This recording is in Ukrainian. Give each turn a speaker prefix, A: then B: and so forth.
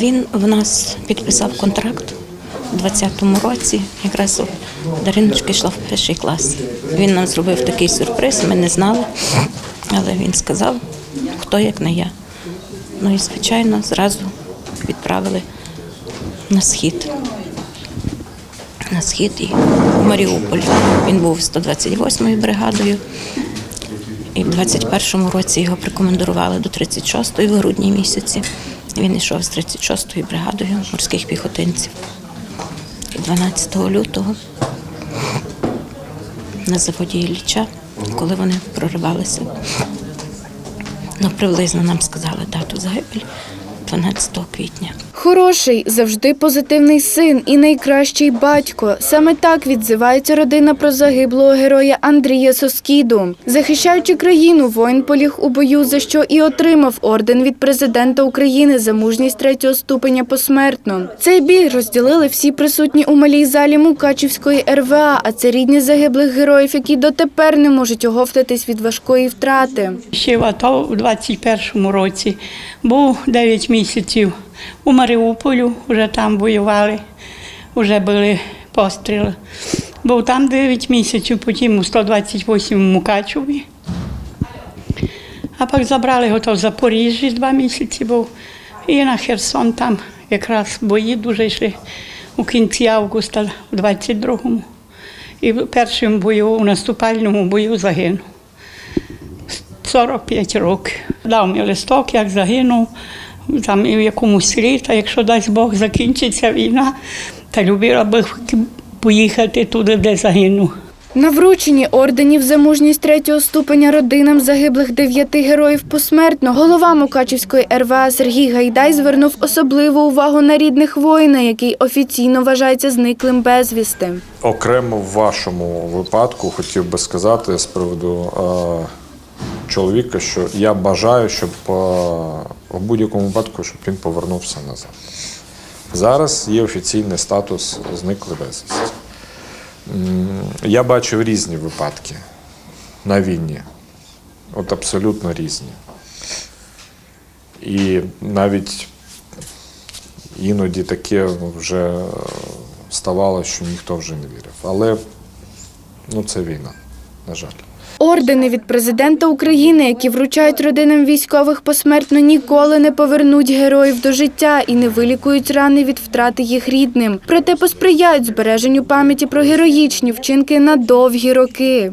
A: Він в нас підписав контракт у 20-му році. Якраз от Дариночка йшла в перший клас. Він нам зробив такий сюрприз, ми не знали, але він сказав, хто як не я. Ну і звичайно, зразу відправили на схід. На схід і в Маріуполь. Він був 128-ю бригадою. І в 21-му році його прикомандирували до 36-ї в грудні місяці. Він йшов з 36-ю бригадою морських піхотинців. 12 лютого на заводі Ілліча, коли вони проривалися, ну, приблизно нам сказали дату загибелі 12 квітня.
B: Хороший, завжди позитивний син і найкращий батько. Саме так відзивається родина про загиблого героя Андрія Соскіду. Захищаючи країну, воїн поліг у бою, за що і отримав орден від президента України за мужність третього ступеня посмертно. Цей біль розділили всі присутні у малій залі Мукачівської РВА, а це рідні загиблих героїв, які дотепер не можуть оговтатись від важкої втрати.
C: Ще в АТО у 21-му році був 9 місяців у Маріуполю, вже там воювали, вже були постріли. Був там 9 місяців, потім у 128 му Мукачеві. А пак забрали його в Запоріжжі два місяці був. І на Херсон там якраз бої дуже йшли у кінці августа, у 22-му. І в першому бою, у наступальному бою загинув. 45 років. Дав мені листок, як загинув, там і в якомусь селі, та якщо дасть Бог закінчиться війна, та любила би поїхати туди, де загинув.
B: На врученні орденів за мужність третього ступеня родинам загиблих дев'яти героїв посмертно голова Мукачівської РВА Сергій Гайдай звернув особливу увагу на рідних воїна, який офіційно вважається зниклим безвісти.
D: Окремо в вашому випадку хотів би сказати з приводу е, чоловіка, що я бажаю, щоб е, в будь-якому випадку, щоб він повернувся назад. Зараз є офіційний статус зниклий безвісті. Я бачив різні випадки на війні. От абсолютно різні. І навіть іноді таке вже ставало, що ніхто вже не вірив. Але ну, це війна, на жаль.
B: Ордени від президента України, які вручають родинам військових посмертно, ніколи не повернуть героїв до життя і не вилікують рани від втрати їх рідним. Проте посприяють збереженню пам'яті про героїчні вчинки на довгі роки.